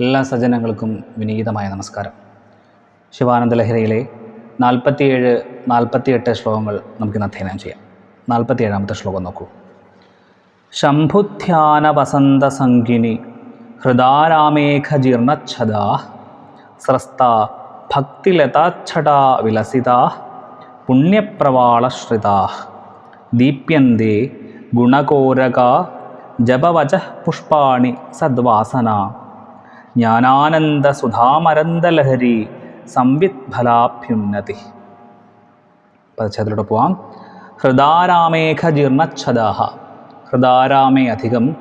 എല്ലാ സജ്ജനങ്ങൾക്കും വിനീതമായ നമസ്കാരം. ശിവാനന്ദ ലഹരിയിലെ നാൽപ്പത്തിയേഴ് നാൽപ്പത്തിയെട്ട് ശ്ലോകങ്ങൾ നമുക്കിന്ന് അധ്യയനം ചെയ്യാം. നാൽപ്പത്തിയേഴാമത്തെ ശ്ലോകം നോക്കൂ. ശംഭുധ്യാന വസന്ത സംഗിനി ഹൃദാരാമേഘജീർണച്ഛദാ സ്രസ്ത ഭക്തിലതാച്ഛടാ വിലസിതാ പുണ്യപ്രവാളശ്രിതാ ദീപ്യന്തേ ഗുണകോരക ജപവച പുഷ്പാണി സദ്വാസന ജ്ഞാനാനന്ദ സുധാമരന്ദലഹരി സംവിത്ഫലാഭ്യുന്നതി പദച്ഛേദത്തിലൂടെ പോവാം. ഹൃദാരാമേഖ ജീർണച്ഛദാഹ ഹൃദാരാമേ അധികം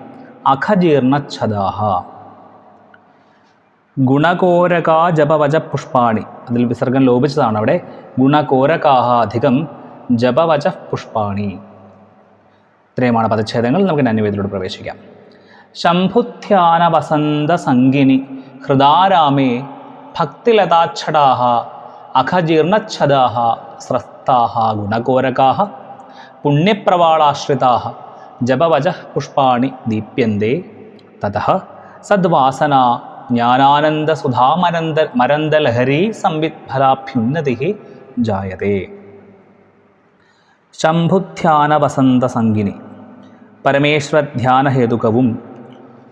അഖജീർണച്ഛദാഹ. ഗുണകോരകാ ജപവച പുഷ്പാണി അതിൽ വിസർഗം ലോപിച്ചതാണ് അവിടെ. ഗുണകോരകാഹ അധികം ജപവച പുഷ്പാണി ഇത്രയുമാണ് പദച്ഛേദങ്ങൾ. നമുക്ക് അന്യവേദിയിലൂടെ പ്രവേശിക്കാം. ശംഭുധ്യാന വസന്ത സംഗിനി ഹൃദാരാമേ ഭക്തിലതാച്ഛടാഹ അഖജീർണച്ഛദാഹ സ്രസ്താഹ ഗുണകോരകാഹ പുണ്യപ്രവാളാശ്രിതാഹ ജപവച പുഷ്പാണി ദീപ്യന്തേ തതഃ സദ്വാസന ജ്ഞാനാനന്ദ സുധാമരന്ദ മരന്ദലഹരി സംവിത്ഫലാഭ്യുന്നതി ജായതേ. ശംഭുധ്യാന വസന്ത സംഗിനി പരമേശ്വരധ്യാനഹേതുകവും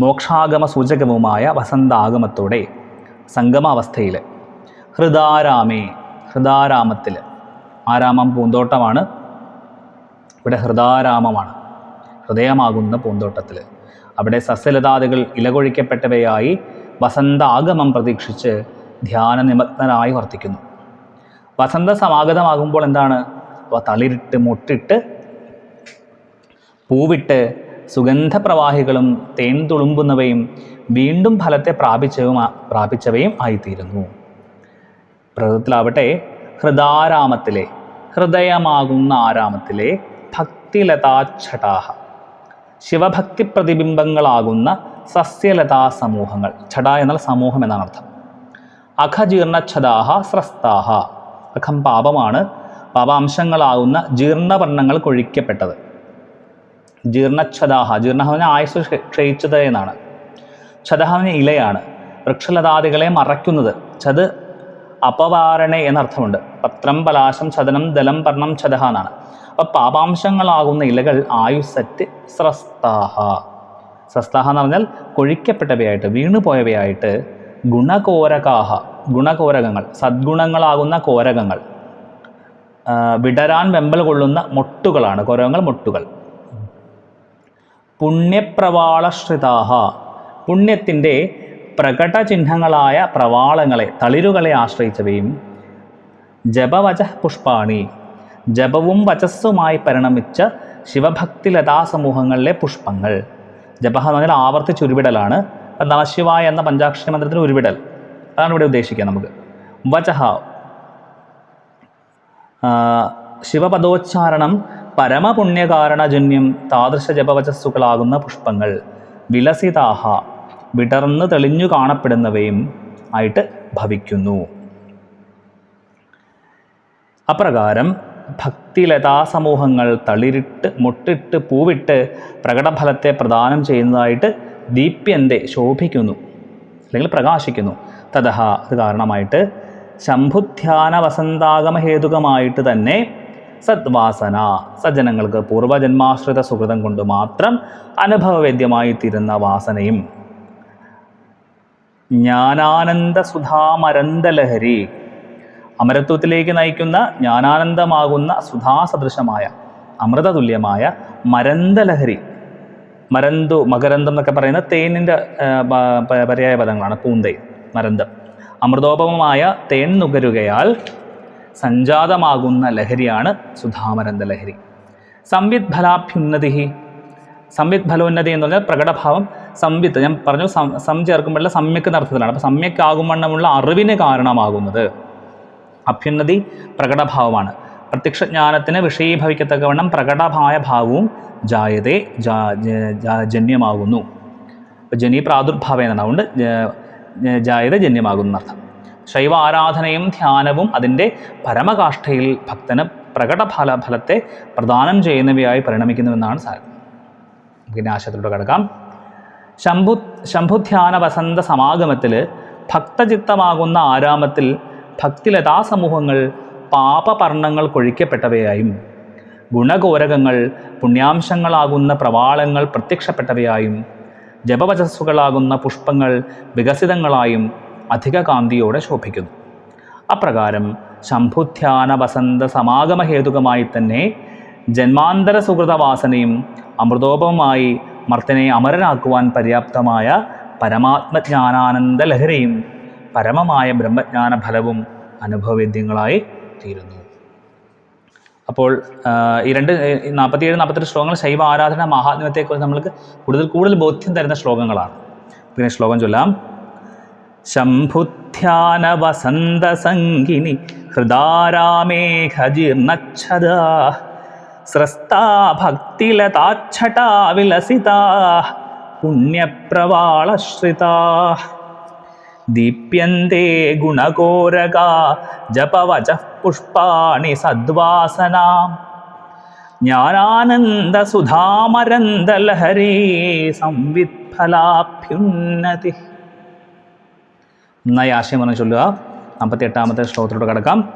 മോക്ഷാഗമ സൂചകവുമായ വസന്താഗമത്തോടെ സംഗമാവസ്ഥയിൽ ഹൃദാരാമേ ഹൃദാരാമത്തിൽ ആരാമം പൂന്തോട്ടമാണ്. ഇവിടെ ഹൃദാരാമമാണ് ഹൃദയമാകുന്ന പൂന്തോട്ടത്തിൽ. അവിടെ സസ്യലതാദികൾ ഇലകൊഴിക്കപ്പെട്ടവയായി വസന്താഗമം പ്രതീക്ഷിച്ച് ധ്യാന നിമഗ്നരായി വർത്തിക്കുന്നു. വസന്ത സമാഗതമാകുമ്പോൾ എന്താണ്? അവ തളിരിട്ട് മുട്ടിട്ട് പൂവിട്ട് സുഗന്ധപ്രവാഹികളും തേൻ തുളുമ്പുന്നവയും വീണ്ടും ഫലത്തെ പ്രാപിച്ചവ പ്രാപിച്ചവയും ആയിത്തീരുന്നു. പ്രകൃതത്തിലാവട്ടെ ഹൃദാരാമത്തിലെ ഹൃദയമാകുന്ന ആരാമത്തിലെ ഭക്തിലതാഛടാഹ. ശിവഭക്തി പ്രതിബിംബങ്ങളാകുന്ന സസ്യലതാ സമൂഹങ്ങൾ. ഛട എന്നാൽ സമൂഹം എന്നാണ് അർത്ഥം. അഖജീർണഛദാഹ സ്രസ്താഹ. അഖം പാപമാണ്. പാപാംശങ്ങളാകുന്ന ജീർണവർണങ്ങൾ കൊഴിക്കപ്പെട്ടത്. ജീർണച്ഛദാഹ ജീർണഹവന ആയുസ് ക്ഷ- ക്ഷയിച്ചത് എന്നാണ്. ഛദഹവന ഇലയാണ്. വൃക്ഷലതാദികളെ മറയ്ക്കുന്നത്. ഛത് അപവാരണെ എന്നർത്ഥമുണ്ട്. പത്രം പലാശം ചതനം ദലം പർണം ചതഹ എന്നാണ്. അപ്പം പാപാംശങ്ങളാകുന്ന ഇലകൾ ആയുസറ്റ് സ്രസ്താഹ. സ്രസ്താഹ എന്ന് പറഞ്ഞാൽ കൊഴിക്കപ്പെട്ടവയായിട്ട് വീണുപോയവയായിട്ട് ഗുണകോരകാഹ ഗുണകോരകങ്ങൾ സദ്ഗുണങ്ങളാകുന്ന കോരകങ്ങൾ. വിടരാൻ വെമ്പൽ കൊള്ളുന്ന മൊട്ടുകളാണ് കോരകങ്ങൾ മൊട്ടുകൾ. പുണ്യപ്രവാളശ്രിതാഹ. പുണ്യത്തിന്റെ പ്രകടചിഹ്നങ്ങളായ പ്രവാളങ്ങളെ തളിരുകളെ ആശ്രയിച്ചവയും ജപവച പുഷ്പാണി ജപവും വചസ്സുമായി പരിണമിച്ച ശിവഭക്തിലതാ സമൂഹങ്ങളിലെ പുഷ്പങ്ങൾ. ജപ എന്ന് പറഞ്ഞാൽ ആവർത്തിച്ച് ഉരുവിടലാണ്. നമശിവായ എന്ന പഞ്ചാക്ഷര മന്ത്രത്തിന് ഉരുവിടൽ. അതാണ് ഇവിടെ ഉദ്ദേശിക്കുക നമുക്ക്. വചഹ ശിവപദോച്ചാരണം പരമപുണ്യകാരണജന്യം താദൃശ ജപവചസ്സുകളാകുന്ന പുഷ്പങ്ങൾ വിലസിതാഹ വിടർന്ന് തെളിഞ്ഞു കാണപ്പെടുന്നവയും ആയിട്ട് ഭവിക്കുന്നു. അപ്രകാരം ഭക്തിലതാ സമൂഹങ്ങൾ തളിരിട്ട് മുട്ടിട്ട് പൂവിട്ട് പ്രകടഫലത്തെ പ്രദാനം ചെയ്യുന്നതായിട്ട് ദീപ്യന്തെ ശോഭിക്കുന്നു അല്ലെങ്കിൽ പ്രകാശിക്കുന്നു. തതഹ അത് കാരണമായിട്ട് ശംഭുധ്യാന വസന്താഗമഹേതുകമായിട്ട് തന്നെ സദ്വാസന സജ്ജനങ്ങൾക്ക് പൂർവജന്മാശ്രിത സുഹൃതം കൊണ്ട് മാത്രം അനുഭവവേദ്യമായി തീരുന്ന വാസനയും ജ്ഞാനാനന്ദ സുധാമരന്തലഹരി അമരത്വത്തിലേക്ക് നയിക്കുന്ന ജ്ഞാനാനന്ദമാകുന്ന സുധാസദൃശമായ അമൃതതുല്യമായ മരന്തലഹരി. മരന്തു മകരന്തം എന്നൊക്കെ പറയുന്ന തേനിന്റെ പര്യായ പദങ്ങളാണ് പൂന്തൈ മരന്തം. അമൃതോപമമായ തേൻ നുകരുകയാൽ സഞ്ജാതമാകുന്ന ലഹരിയാണ് സുധാമരന്ത ലഹരി സംവിത് സംവിത് ഫലോന്നതി എന്ന് പറഞ്ഞാൽ പ്രകടഭാവം സംവിത്ത്. ഞാൻ പറഞ്ഞു സം ചേർക്കുമ്പോഴുള്ള സമ്യക്ക് അർത്ഥത്തിലാണ്. അപ്പോൾ സമ്യക്ക് ആകുമണ്ണമുള്ള അറിവിന് കാരണമാകുന്നത്. അഭ്യുന്നതി പ്രകടഭാവമാണ്. പ്രത്യക്ഷജ്ഞാനത്തിന് വിഷയീഭവിക്കത്തക്കവണ്ണം പ്രകടമായ ഭാവവും ജായതേ ജന്യമാകുന്നു. ജനി പ്രാദുർഭാവം എന്നാണ്. അതുകൊണ്ട് ജായത ജന്യമാകുന്നു എന്നർത്ഥം. ശൈവ ആരാധനയും ധ്യാനവും അതിന്റെ പരമകാഷ്ഠയിൽ ഭക്തന് പ്രകട ഫല ഫലത്തെ പ്രദാനം ചെയ്യുന്നവയായി പരിണമിക്കുന്നുവെന്നാണ് സാരം. പിന്നെ ആശയത്തിലൂടെ കിടക്കാം. ശംഭു ശംഭുധ്യാന വസന്ത സമാഗമത്തിൽ ഭക്തചിത്തമാകുന്ന ആരാമത്തിൽ ഭക്തിലതാ സമൂഹങ്ങൾ പാപപർണങ്ങൾ കൊഴിക്കപ്പെട്ടവയായും ഗുണഗോരകങ്ങൾ പുണ്യാംശങ്ങളാകുന്ന പ്രവാളങ്ങൾ പ്രത്യക്ഷപ്പെട്ടവയായും ജപവചസ്സുകളാകുന്ന പുഷ്പങ്ങൾ വികസിതങ്ങളായും അധിക കാന്തിയോടെ ശോഭിക്കുന്നു. അപ്രകാരം ശംഭുധ്യാന വസന്ത സമാഗമഹേതുകമായി തന്നെ ജന്മാന്തര സുഹൃതവാസനയും അമൃതോപമായി മർത്തനെ അമരനാക്കുവാൻ പര്യാപ്തമായ പരമാത്മജ്ഞാനാനന്ദ ലഹരിയും പരമമായ ബ്രഹ്മജ്ഞാന ഫലവും അനുഭവവേദ്യങ്ങളായി തീരുന്നു. അപ്പോൾ ഈ രണ്ട് നാൽപ്പത്തിയേഴ് നാൽപ്പത്തെട്ട് ശ്ലോകങ്ങൾ ശൈവ ആരാധന മഹാത്മ്യത്തെക്കുറിച്ച് നമ്മൾക്ക് കൂടുതൽ കൂടുതൽ ബോധ്യം തരുന്ന ശ്ലോകങ്ങളാണ്. പിന്നെ ശ്ലോകം ചൊല്ലാം. ശംഭുധ്യാന വസന്ത സംഗിനി ഹൃദാരാമേഘജീർണച്ഛദ സ്രസ്താ ഭക്തിലതാച്ഛടാ വിലസിതാ പുണ്യപ്രവാളശ്രിതാ. ദീപ്യന്തേ ഗുണകോരകാ ജപവച പുഷ്പാണി സദ്വാസനാം. ജ്ഞാനാനന്ദസുധാമരന്ദലഹരീ സംവിത്ഫലാഭ്യുന്നതി. നന്നായി ആശയം പറഞ്ഞു ചൊല്ലുക. നാൽപ്പത്തി എട്ടാമത്തെ ശ്ലോകത്തിലൂടെ കടക്കാം.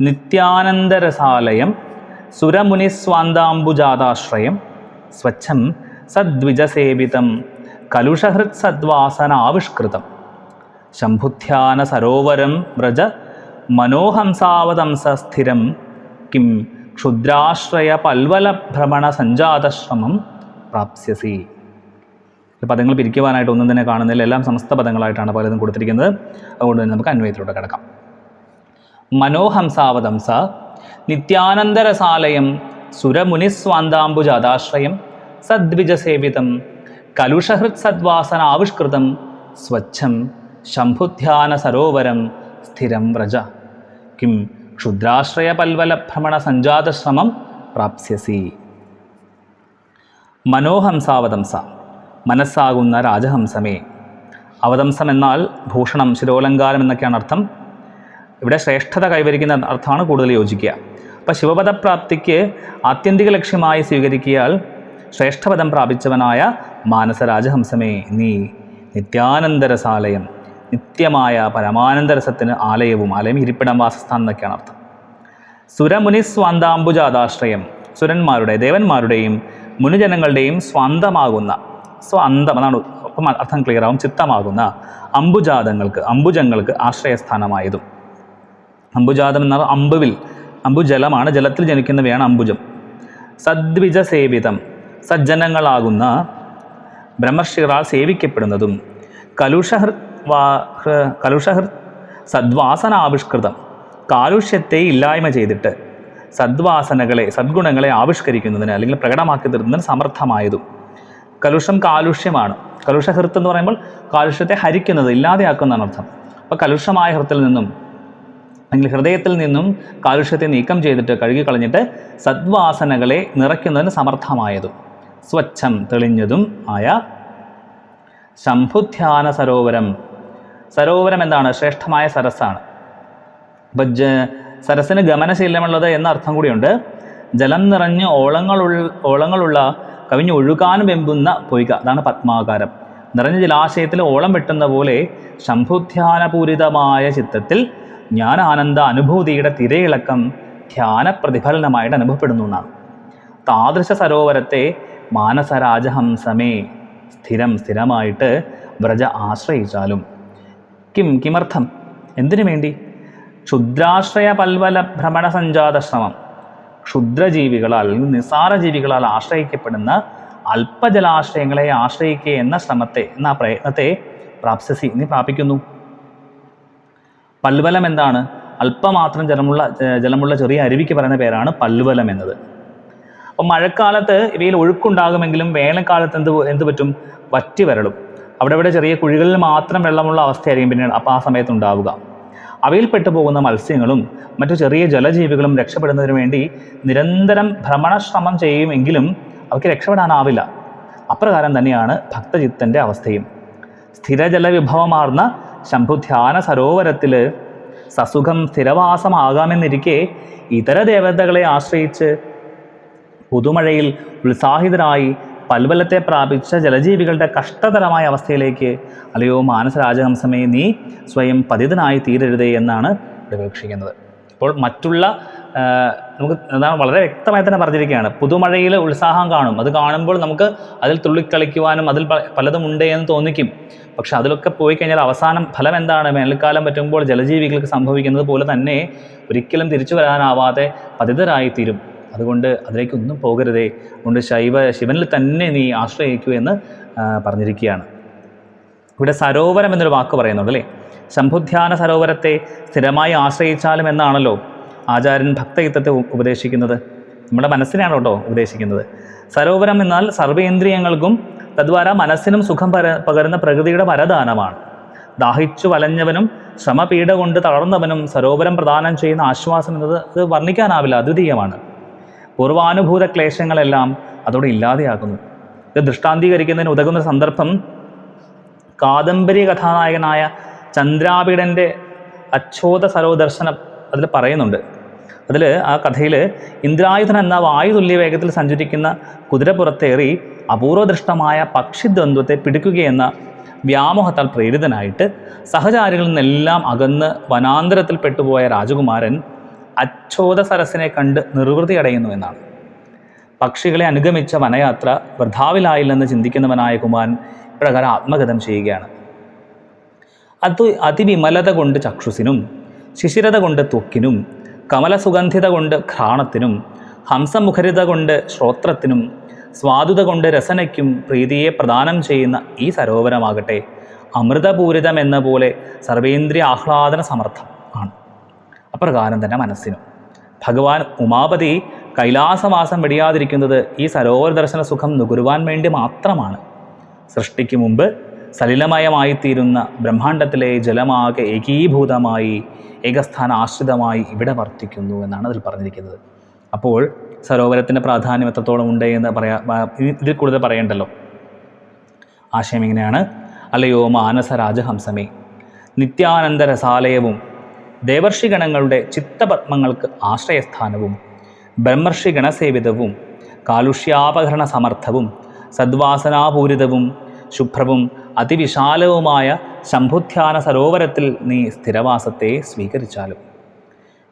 നിത്യാനന്ദരസാലയം സുരമുനിസ്വാന്താംബുജാതാശ്രയം സ്വച്ഛം സദ്വിജസേവിതം കലുഷഹൃത് സദ്വാസനാവിഷ്കൃതം ശംഭുധ്യാന സരോവരം വ്രജ മനോഹംസാവതംസസ്ഥിരം കിം ക്ഷുദ്രാശ്രയ പൽവല ഭ്രമണ സഞ്ജാതശ്രമം പ്രാപ്സ്യസി. പദങ്ങൾ പിരിക്കുവാനായിട്ട് ഒന്നും തന്നെ കാണുന്നില്ല. എല്ലാം സമസ്ത പദങ്ങളായിട്ടാണ് പലതും കൊടുത്തിരിക്കുന്നത്. അതുകൊണ്ട് തന്നെ നമുക്ക് അന്വയത്തിലൂടെ കിടക്കാം. മനോഹംസാവതംസ നിത്യാനന്ദരസാലയം സുരമുനിസ്വാന്താംബുജാതാശ്രയം സദ്വിജസേവിതം കലുഷഹൃത് സദ്വാസന ആവിഷ്കൃതം സ്വച്ഛം ശംഭുധ്യാന സരോവരം സ്ഥിരം വ്രജ. കിം ക്ഷുദ്രാശ്രയ പൽവല ഭ്രമണ സഞ്ജാതശ്രമം പ്രാപ്സ്യസി. മനോഹംസാവതംസ. മനസ്സാകുന്ന രാജഹംസമേ. അവതംസം എന്നാൽ ഭൂഷണം ശിരോലങ്കാരം എന്നൊക്കെയാണ് അർത്ഥം. ഇവിടെ ശ്രേഷ്ഠത കൈവരിക്കുന്ന അർത്ഥമാണ് കൂടുതൽ യോജിക്കുക. അപ്പോൾ ശിവപദപ്രാപ്തിക്ക് ആത്യന്തിക ലക്ഷ്യമായി സ്വീകരിക്കിയാൽ ശ്രേഷ്ഠപദം പ്രാപിച്ചവനായ മാനസരാജഹംസമേ നീ നിത്യാനന്തരസാലയം നിത്യമായ പരമാനന്ദരസത്തിന് ആലയവും ആലയം ഇരിപ്പിടം വാസസ്ഥാനം എന്നൊക്കെയാണ് അർത്ഥം. സുരമുനി സ്വാന്താംബുജാതാശ്രയം സുരന്മാരുടെ ദേവന്മാരുടെയും മുനിജനങ്ങളുടെയും സ്വന്തമാകുന്ന സ്വാന്തം അതാണ് അപ്പം അർത്ഥം ക്ലിയർ ആവും ചിത്തമാകുന്ന അംബുജാതങ്ങൾക്ക് അംബുജങ്ങൾക്ക് ആശ്രയസ്ഥാനമായതും. അമ്പുജാതം എന്ന അമ്പുവിൽ. അമ്പുജലമാണ് ജലത്തിൽ ജനിക്കുന്നവയാണ് അംബുജം. സദ്വിജ സേവിതം സജ്ജനങ്ങളാകുന്ന ബ്രഹ്മർഷികളാൽ സേവിക്കപ്പെടുന്നതും കലുഷഹർ വാ കലുഷഹൃ സദ്വാസനാവിഷ്കൃതം കാലുഷ്യത്തെ ഇല്ലായ്മ ചെയ്തിട്ട് സദ്വാസനകളെ സദ്ഗുണങ്ങളെ ആവിഷ്കരിക്കുന്നതിന് അല്ലെങ്കിൽ പ്രകടമാക്കി തീർന്നതിന് സമർത്ഥമായതും കലുഷം കാലുഷ്യമാണ്. കലുഷഹൃത്ത് എന്ന് പറയുമ്പോൾ കാലുഷ്യത്തെ ഹരിക്കുന്നത് ഇല്ലാതെയാക്കുന്നതാണ് അർത്ഥം അപ്പോൾ കലുഷമായ ഹൃത്തിൽ നിന്നും അല്ലെങ്കിൽ ഹൃദയത്തിൽ നിന്നും കാലുഷ്യത്തെ നീക്കം ചെയ്തിട്ട് കഴുകി കളഞ്ഞിട്ട് സദ്വാസനകളെ നിറയ്ക്കുന്നതിന് സമർത്ഥമായതും സ്വച്ഛം തെളിഞ്ഞതും ആയ ശംഭുധ്യാന സരോവരം. സരോവരം എന്താണ്? ശ്രേഷ്ഠമായ സരസ്സാണ്. അപ്പം ജ സരസ്സിന് ഗമനശീലമുള്ളത് എന്ന അർത്ഥം കൂടിയുണ്ട്. ജലം നിറഞ്ഞ് ഓളങ്ങളുള്ള ഓളങ്ങളുള്ള കവിഞ്ഞ് ഒഴുകാൻ വെമ്പുന്ന പൊയ്ക അതാണ് പത്മാകാരം. നിറഞ്ഞ ജലാശയത്തിൽ ഓളം വെട്ടുന്ന പോലെ ശംഭുധ്യാനപൂരിതമായ ചിത്തത്തിൽ ജ്ഞാനാനന്ദ അനുഭൂതിയുടെ തിരയിളക്കം ധ്യാനപ്രതിഫലനമായിട്ട് അനുഭവപ്പെടുന്നു എന്നാണ്. താദൃശ സരോവരത്തെ മാനസരാജഹംസമേ സ്ഥിരം സ്ഥിരമായിട്ട് വ്രജ ആശ്രയിച്ചാലും. കിം കിമർത്ഥം? എന്തിനു വേണ്ടി? ക്ഷുദ്രാശ്രയ പൽവല ഭ്രമണ സഞ്ജാത ശ്രമം ക്ഷുദ്രജീവികളാൽ അല്ലെങ്കിൽ നിസാര ജീവികളാൽ ആശ്രയിക്കപ്പെടുന്ന അല്പജലാശ്രയങ്ങളെ ആശ്രയിക്കുക എന്ന ശ്രമത്തെ എന്ന പ്രയത്നത്തെ പ്രാപ്സസി നീ പ്രാപിക്കുന്നു. പൽവലം എന്താണ്? അല്പമാത്രം ജലമുള്ള ജലമുള്ള ചെറിയ അരുവിക്ക് പറയുന്ന പേരാണ് പല്ലുവലം എന്നത്. അപ്പം മഴക്കാലത്ത് ഇവയിൽ ഒഴുക്കുണ്ടാകുമെങ്കിലും വേനൽക്കാലത്ത് എന്ത് എന്ത് പറ്റും? വറ്റി വരളും. അവിടെ ഇവിടെ ചെറിയ കുഴികളിൽ മാത്രം വെള്ളമുള്ള അവസ്ഥയായിരിക്കും പിന്നീട് അപ്പോൾ ആ സമയത്ത് ഉണ്ടാവുക. അവയിൽ പെട്ടുപോകുന്ന മത്സ്യങ്ങളും മറ്റു ചെറിയ ജലജീവികളും രക്ഷപ്പെടുന്നതിന് വേണ്ടി നിരന്തരം ഭ്രമണശ്രമം ചെയ്യുമെങ്കിലും അവയ്ക്ക് രക്ഷപ്പെടാനാവില്ല. അപ്രകാരം തന്നെയാണ് ഭക്തചിത്തന്റെ അവസ്ഥയും. സ്ഥിരജലവിഭവമാർന്ന ശംഭുധ്യാന സരോവരത്തിൽ സസുഖം സ്ഥിരവാസമാകാമെന്നിരിക്കെ ഇതര ദേവതകളെ ആശ്രയിച്ച് പുതുമഴയിൽ ഉത്സാഹിതരായി പൽബലത്തെ പ്രാപിച്ച ജലജീവികളുടെ കഷ്ടതരമായ അവസ്ഥയിലേക്ക് അല്ലയോ മാനസരാജഹംസമേ നീ സ്വയം പതിതനായി തീരരുതേ എന്നാണ് പ്രതീക്ഷിക്കുന്നത്. അപ്പോൾ മറ്റുള്ള നമുക്ക് വളരെ വ്യക്തമായി തന്നെ പറഞ്ഞിരിക്കുകയാണ്. പുതുമഴയിൽ ഉത്സാഹം കാണും. അത് കാണുമ്പോൾ നമുക്ക് അതിൽ തുള്ളിക്കളിക്കുവാനും അതിൽ പലതും ഉണ്ട് എന്ന് തോന്നിക്കും. പക്ഷെ അതിലൊക്കെ പോയി കഴിഞ്ഞാൽ അവസാനം ഫലം എന്താണ്? വേനൽക്കാലം പറ്റുമ്പോൾ ജലജീവികൾക്ക് സംഭവിക്കുന്നത് പോലെ തന്നെ ഒരിക്കലും തിരിച്ചു വരാനാവാതെ പതിതരായിത്തീരും. അതുകൊണ്ട് അതിലേക്കൊന്നും പോകരുതേ. അതുകൊണ്ട് ശൈവ ശിവനിൽ തന്നെ നീ ആശ്രയിക്കൂ എന്ന് പറഞ്ഞിരിക്കുകയാണ്. ഇവിടെ സരോവരം എന്നൊരു വാക്ക് പറയുന്നുണ്ട് അല്ലേ ശംഭുധ്യാന സരോവരത്തെ സ്ഥിരമായി ആശ്രയിച്ചാലും എന്നാണല്ലോ? ആചാര്യൻ ഭക്തയുദ്ധത്തെ ഉപദേശിക്കുന്നത്. നമ്മുടെ മനസ്സിനാണ് കേട്ടോ ഉപദേശിക്കുന്നത്. സരോവരം എന്നാൽ സർവേന്ദ്രിയങ്ങൾക്കും തദ്വാര മനസ്സിനും സുഖം പര പകരുന്ന പ്രകൃതിയുടെ വരദാനമാണ്. ദാഹിച്ചു വലഞ്ഞവനും ശ്രമപീഠ കൊണ്ട് തളർന്നവനും സരോവരം പ്രദാനം ചെയ്യുന്ന ആശ്വാസം എന്നത് അത് വർണിക്കാനാവില്ല അദ്വിതീയമാണ്. പൂർവാനുഭൂത ക്ലേശങ്ങളെല്ലാം അതോടെ ഇല്ലാതെയാകുന്നു. ഇത് ദൃഷ്ടാന്തീകരിക്കുന്നതിന് ഉതകുന്ന സന്ദർഭം കാദംബരി കഥാനായകനായ ചന്ദ്രാപീഡന്റെ അച്ഛോത സരോദർശനം അതിൽ പറയുന്നുണ്ട്. അതിൽ ആ കഥയിൽ ഇന്ദ്രായുധൻ എന്ന വായുതുല്യ വേഗത്തിൽ സഞ്ചരിക്കുന്ന കുതിരപ്പുറത്തേറി അപൂർവദൃഷ്ടമായ പക്ഷിദ്വന്ദ്വത്തെ പിടിക്കുകയെന്ന വ്യാമോഹത്താൽ പ്രേരിതനായിട്ട് സഹചാരികളിൽ നിന്നെല്ലാം അകന്ന് വനാന്തരത്തിൽ പെട്ടുപോയ രാജകുമാരൻ അച്ഛോത സരസിനെ കണ്ട് നിർവൃതി അടയുന്നു എന്നാണ്. പക്ഷികളെ അനുഗമിച്ച വനയാത്ര വൃഥാവിലായില്ലെന്ന് ചിന്തിക്കുന്നവനായ കുമാരൻ പ്രകാരം ആത്മഗതം ചെയ്യുകയാണ്. അത് അതിവിമലത കൊണ്ട് ചക്ഷുസിനും ശിശിരത കൊണ്ട് ത്വക്കിനും കമലസുഗന്ധിത കൊണ്ട് ഘ്രാണത്തിനും ഹംസമുഖരിത കൊണ്ട് ശ്രോത്രത്തിനും സ്വാതുത കൊണ്ട് രസനയ്ക്കും പ്രീതിയെ പ്രദാനം ചെയ്യുന്ന ഈ സരോവരമാകട്ടെ അമൃതപൂരിതം എന്ന പോലെ സർവേന്ദ്രിയ ആഹ്ലാദന സമർത്ഥം ആണ്. അപ്രകാരം തന്നെ മനസ്സിനും. ഭഗവാൻ ഉമാപതി കൈലാസവാസം വെടിയാതിരിക്കുന്നത് ഈ സരോവര ദർശന സുഖം നുകരുവാൻ വേണ്ടി മാത്രമാണ്. സൃഷ്ടിക്ക് മുമ്പ് സലിലമയമായിത്തീരുന്ന ബ്രഹ്മാണ്ടത്തിലെ ജലമാകെ ഏകീഭൂതമായി ഏകസ്ഥാന ആശ്രിതമായി ഇവിടെ വർത്തിക്കുന്നു എന്നാണ് അതിൽ പറഞ്ഞിരിക്കുന്നത്. അപ്പോൾ സരോവരത്തിന്റെ പ്രാധാന്യം എത്രത്തോളം ഉണ്ട് എന്ന് പറയാ ഇതിൽ കൂടുതൽ പറയണ്ടല്ലോ. ആശയം ഇങ്ങനെയാണ്. അല്ലയോ മാനസ രാജഹംസമേ ദേവർഷിഗണങ്ങളുടെ ചിത്തപത്മങ്ങൾക്ക് ആശ്രയസ്ഥാനവും ബ്രഹ്മർഷി ഗണസേവിതവും കാലുഷ്യാപകരണ സമർത്ഥവും സദ്വാസനാപൂരിതവും ശുഭ്രവും അതിവിശാലവുമായ ശംഭുധ്യാന സരോവരത്തിൽ നീ സ്ഥിരവാസത്തെ സ്വീകരിച്ചാലും.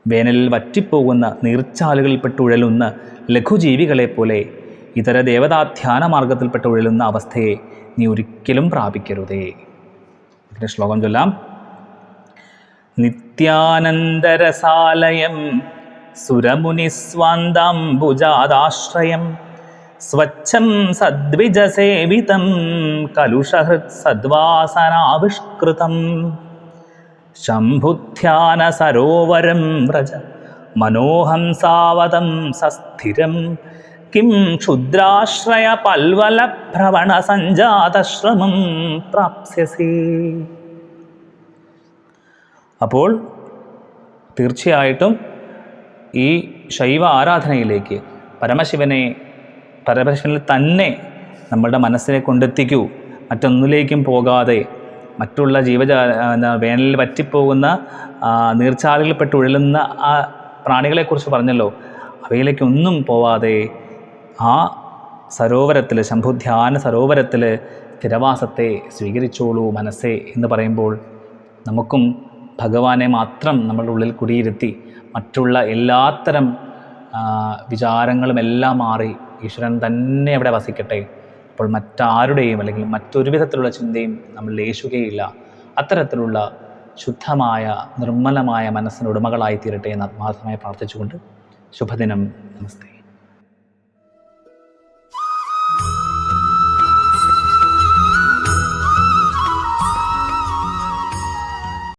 വേനലിൽ വറ്റിപ്പോകുന്ന നീർച്ചാലുകളിൽപ്പെട്ട് ഉഴലുന്ന ലഘുജീവികളെപ്പോലെ ഇതര ദേവതാധ്യാന മാർഗത്തിൽപ്പെട്ട് ഉഴലുന്ന അവസ്ഥയെ നീ ഒരിക്കലും പ്രാപിക്കരുതേ. ഇതിന്റെ ശ്ലോകം ചൊല്ലാം. നിത്യാനന്ദരസാലയം സുരമുനിസ്വാന്താംബുജാദാശ്രയം സ്വച്ഛം സദ്വിജസേവിതം കലുഷഹൃത് സദ്വാസനാവിഷ്കൃതം. ശംഭുധ്യാന സരോവരം വ്രജ മനോഹംസാവതം സസ്ഥിരം. കിം ക്ഷുദ്രാശ്രയ പൽവല ഭ്രവണ സഞ്ജാതശ്രമം പ്രാപ്സ്യസി. അപ്പോൾ തീർച്ചയായിട്ടും ഈ ശൈവ ആരാധനയിലേക്ക് പരമശിവനെ പരമശിവനിൽ തന്നെ നമ്മളുടെ മനസ്സിനെ കൊണ്ടെത്തിക്കൂ. മറ്റൊന്നിലേക്കും പോകാതെ മറ്റുള്ള ജീവജാ എന്താ വേനലിൽ വറ്റിപ്പോകുന്ന നീർച്ചാലുകളിൽപ്പെട്ട് ഉഴലുന്ന ആ പ്രാണികളെക്കുറിച്ച് പറഞ്ഞല്ലോ. അവയിലേക്കൊന്നും പോവാതെ ആ സരോവരത്തിൽ ശംഭുധ്യാന സരോവരത്തിൽ സ്ഥിരവാസത്തെ സ്വീകരിച്ചോളൂ മനസ്സേ എന്ന് പറയുമ്പോൾ നമുക്കും ഭഗവാനെ മാത്രം നമ്മുടെ ഉള്ളിൽ കുടിയിരുത്തി മറ്റുള്ള എല്ലാത്തരം വിചാരങ്ങളും എല്ലാം മാറി ഈശ്വരൻ തന്നെ അവിടെ വസിക്കട്ടെ. അപ്പോൾ മറ്റാരുടെയും അല്ലെങ്കിൽ മറ്റൊരു വിധത്തിലുള്ള ചിന്തയും നമ്മൾ ലേശുകയില്ല അത്തരത്തിലുള്ള ശുദ്ധമായ നിർമ്മലമായ മനസ്സിന് ഉടമകളായി തീരട്ടെ എന്ന് ആത്മാർത്ഥമായി പ്രാർത്ഥിച്ചുകൊണ്ട് ശുഭദിനം. നമസ്തേ.